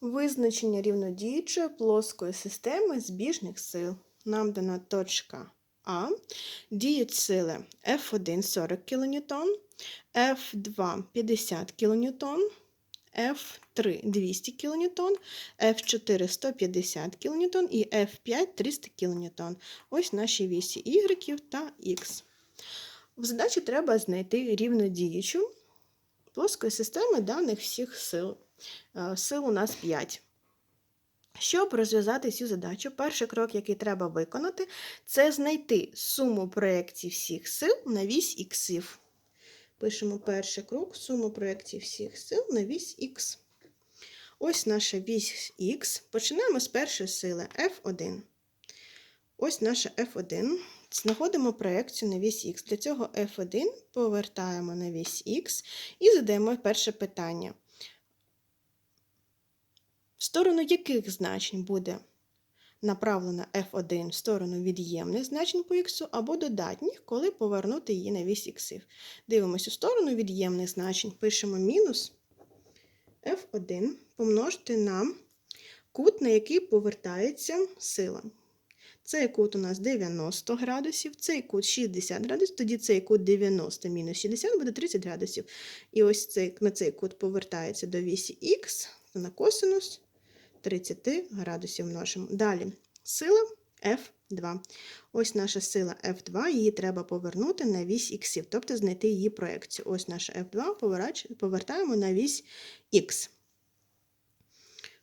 Визначення рівнодіючої плоскої системи збіжних сил. Нам дана точка А. Діють сили F1 40 кН, F2 50 кН, F3 200 кН, F4 150 кН і F5 300 кН. Ось наші вісі Y та X. В задачі треба знайти рівнодіючу плоскої системи даних всіх сил. Е, Сил у нас 5. Щоб розв'язати цю задачу, перший крок, який треба виконати, це знайти суму проєктів всіх сил на вісь іксів. Пишемо перший крок суму проєктів всіх сил на вісь х. Ось наша вісь х. Починаємо з першої сили F1. Ось наша F1. Знаходимо проєкцію на вісь х. Для цього F1 повертаємо на вісь х і задаємо перше питання. Сторону яких значень буде направлена F1 в сторону від'ємних значень по х або додатніх, коли повернути її на вісь х. Дивимося в сторону від'ємних значень, пишемо мінус F1 помножити на кут, на який повертається сила. Цей кут у нас 90 градусів, цей кут 60 градусів, тоді цей кут 90 мінус 60 буде 30 градусів. І ось цей, на цей кут повертається до вісі х, на косинус 30 градусів множимо. Далі сила F2. Ось наша сила F2, її треба повернути на вісь х, тобто знайти її проекцію. Ось наша F2 повертаємо на вісь х.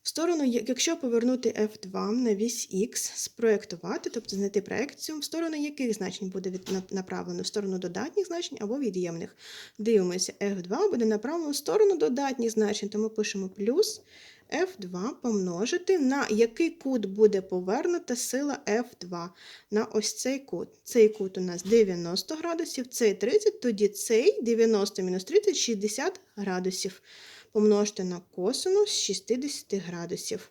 В сторону, якщо повернути F2 на вісь Х, спроєктувати, тобто знайти проекцію, в сторону яких значень буде направлено? В сторону додатніх значень або від'ємних. Дивимося, F2 буде направлено в сторону додатніх значень, тому пишемо плюс F2 помножити, на який кут буде повернута сила F2 на ось цей кут. Цей кут у нас 90 градусів, цей 30, тоді цей 90 мінус 30 60 градусів помножити на косинус 60 градусів.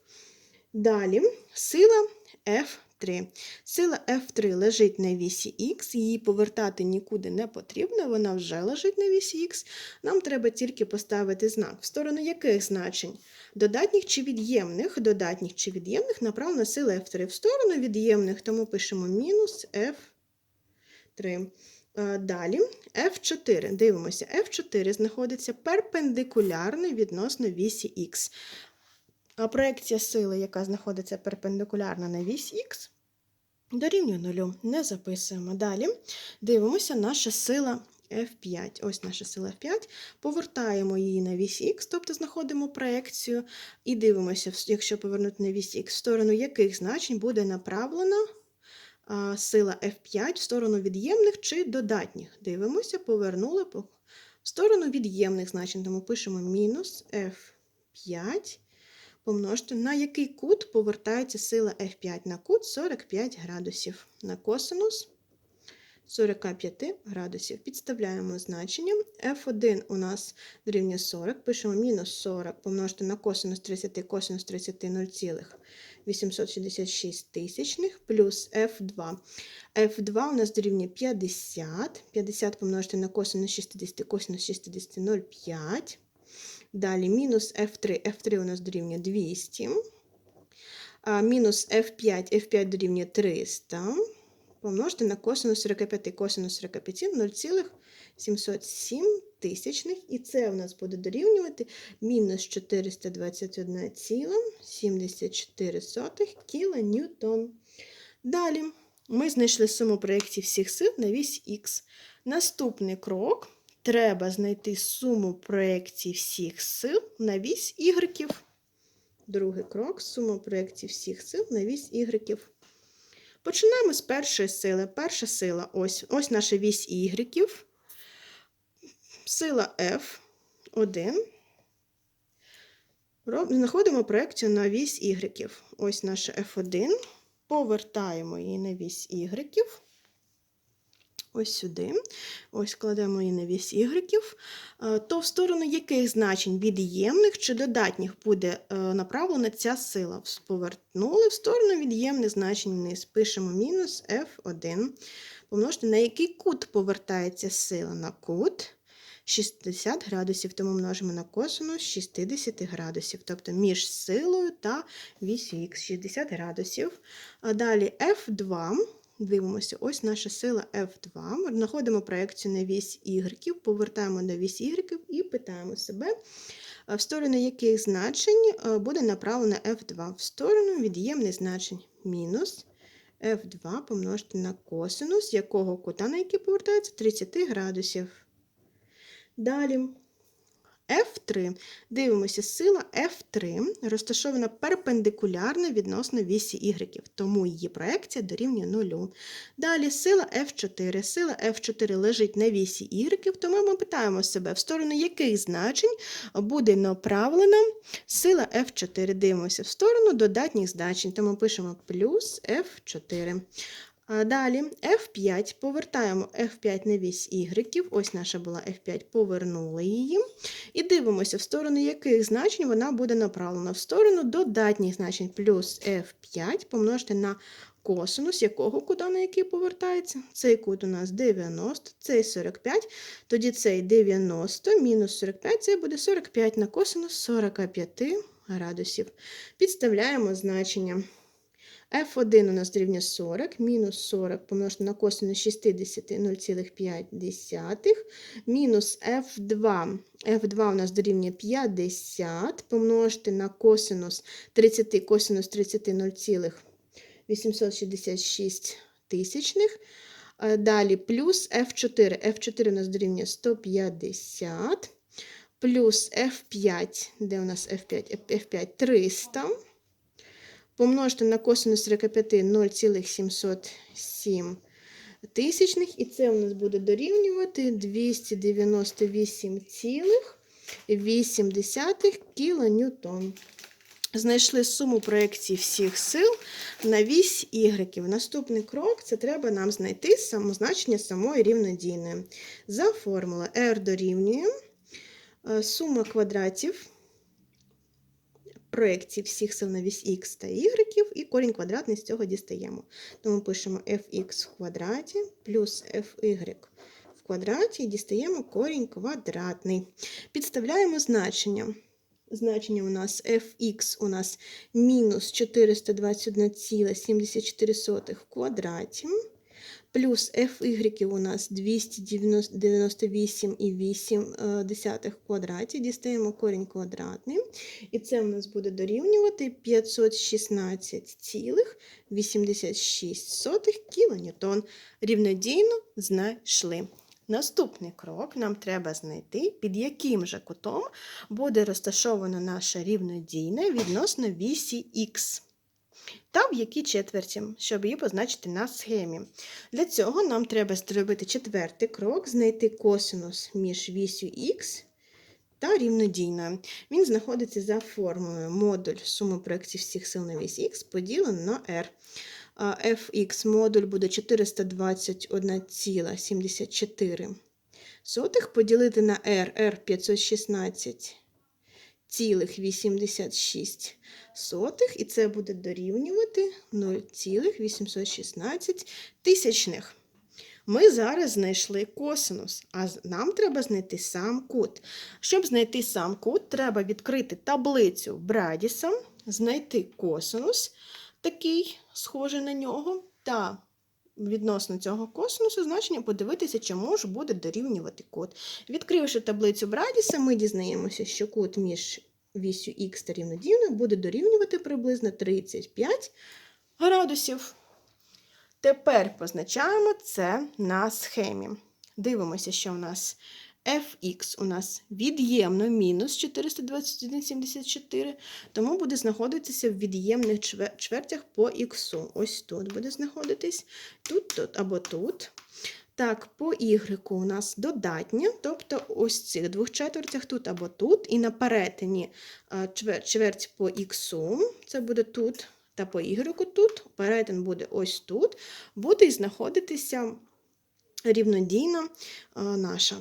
Далі сила F3. Сила F3 лежить на вісі Х, її повертати нікуди не потрібно, вона вже лежить на вісі Х. Нам треба тільки поставити знак, в сторону яких значень? Додатніх чи від'ємних, додатніх чи від'ємних направлена сила F3 в сторону від'ємних, тому пишемо мінус F3. Далі F4. Дивимося, F4 знаходиться перпендикулярно відносно вісі Х. А проекція сили, яка знаходиться перпендикулярно на вісь Х, дорівнює нулю. Не записуємо. Далі дивимося, наша сила F5. Ось наша сила F5. Повертаємо її на вісь Х, тобто знаходимо проекцію, і дивимося, якщо повернути на вісь Х, в сторону яких значень буде направлена сила F5 в сторону від'ємних чи додатніх. Дивимося, повернули в сторону від'ємних значень, тому пишемо мінус F5 помножити, на який кут повертається сила F5 на кут 45 градусів. На косинус 45 градусів. Підставляємо значення. F1 у нас дорівнює 40, пишемо мінус 40 помножити на косинус 30, косинус 30 0,866 тисячних плюс F2. F2 у нас дорівнює 50. 50 помножити на косинус 60, косинус 60 0,5. Далі мінус F3. F3 у нас дорівнює 200. А, мінус F5, F5 дорівнює 300 помножити на косинус 45, косинус 45 0,707 тисячних, і це у нас буде дорівнювати мінус 421,74 кН. Далі ми знайшли суму проєктів всіх сил на вісь Х. Наступний крок треба знайти суму проєктів всіх сил на вісь Y. Другий крок сума проєктів всіх сил на вісь Y. Починаємо з першої сили. Перша сила ось ось наша вісь Y. Сила F1. Знаходимо проекцію на вісь Y. Ось наша F1. Повертаємо її на вісь Y. Ось сюди. Ось кладемо її на вісь Y. То в сторону яких значень від'ємних чи додатніх буде е, направлена ця сила. Повернули в сторону від'ємних значень вниз. Пишемо мінус F1. Помножити, на який кут повертається сила на кут 60 градусів, тому множимо на косинус 60 градусів, тобто між силою та вісю х 60 градусів. А далі F2. Дивимося, ось наша сила F2. Ми Знаходимо проекцію на вісь Y, повертаємо на вісь Y і питаємо себе, в сторону яких значень е, буде направлена F2, в сторону від'ємних значень мінус F2 помножити на косинус якого кута, на який повертається 30 градусів. Далі F3. Дивимося, сила F3 розташована перпендикулярно відносно вісі Y, тому її проекція дорівнює нулю. Далі сила F4. Сила F4 лежить на вісі Y, тому ми питаємо себе, в сторону яких значень буде направлена сила F4. Дивимося в сторону додатніх значень, тому пишемо плюс F4. Далі F5 повертаємо F5 на вісь Y. Ось наша була F5, повернули її. І дивимося, в сторону яких значень вона буде направлена. В сторону додатніх значень плюс F5 помножити на косинус, якого кута, на який повертається. Цей кут у нас 90, цей 45, тоді цей 90 мінус 45, це буде 45 на косинус 45 градусів. Підставляємо значення. F1 у нас дорівнює 40, мінус 40 помножити на косинус 60 0,5, мінус F2. F2 у нас дорівнює 50, помножити на косинус 30, косинус 30 0,866 тисячних. Далі плюс F4. F4 у нас дорівнює 150, плюс F5, де у нас F5? F5 300 помножити на косинус 45 0,707 тисячних, і це у нас буде дорівнювати 298,8 кілоньютон. Знайшли суму проєкцій всіх сил на вісь Y. Наступний крок це треба нам знайти самозначення самої рівнодійної. За формулою R дорівнює е, сума квадратів проекції всіх сил на вісь х та y, і корінь квадратний з цього дістаємо. Тому пишемо fx в квадраті плюс fy в квадраті і дістаємо корінь квадратний. Підставляємо значення. Значення у нас fx у нас мінус 421,74 в квадраті плюс fy у нас 298,8 в квадраті, дістаємо корінь квадратний. І це у нас буде дорівнювати 516,86 кН. Рівнодійно знайшли. Наступний крок нам треба знайти, під яким же кутом буде розташована наша рівнодійна відносно вісі Х та в якій четверті, щоб її позначити на схемі. Для цього нам треба зробити четвертий крок, знайти косинус між вісю х та рівнодійною. Він знаходиться за формулою модуль суми проєктів всіх сил на вісь х поділено на r. fx модуль буде 421,74 поділити на r, r 516 0,86, і це буде дорівнювати 0,816 тисячних. Ми зараз знайшли косинус, а нам треба знайти сам кут. Щоб знайти сам кут, треба відкрити таблицю Брадіса, знайти косинус, такий схожий на нього, та відносно цього косинусу значення подивитися, чому ж буде дорівнювати кут. Відкривши таблицю Брадіса, ми дізнаємося, що кут між вісю х та рівнодільною буде дорівнювати приблизно 35 градусів. Тепер позначаємо це на схемі. Дивимося, що у нас fx у нас від'ємно мінус 421,74, тому буде знаходитися в від'ємних чвертях по х. Ось тут буде знаходитись, тут, тут або тут. Так, по y у нас додатнє, тобто ось цих двох четвертях тут або тут, і на перетині чверть по х, це буде тут, та по y тут, перетин буде ось тут, буде знаходитися рівнодійно наша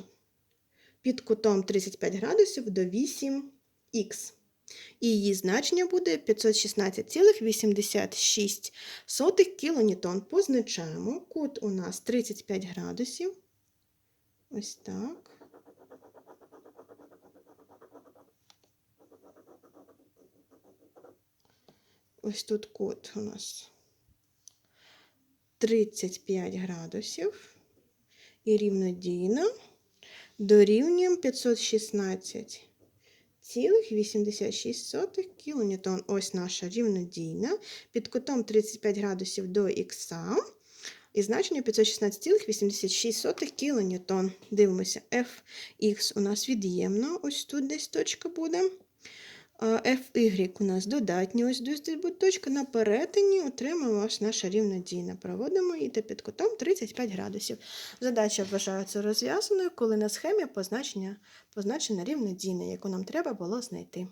під кутом 35 градусів до 8х і її значення буде 516,86 кілонітон. Позначаємо кут у нас 35 градусів. Ось так. Ось тут кут у нас 35 градусів і рівнодійно дорівнюємо 516 цілих 86 кН. Ось наша рівнодійна під кутом 35 градусів до х і значення 516,86 кН. Дивимося, Fx у нас від'ємно, ось тут десь точка буде. Fy у нас додатні, ось точка. На перетині отримуємо ось наша рівнодійна. Проводимо її та під кутом 35 градусів. Задача вважається розв'язаною, коли на схемі позначена рівнодійна, яку нам треба було знайти.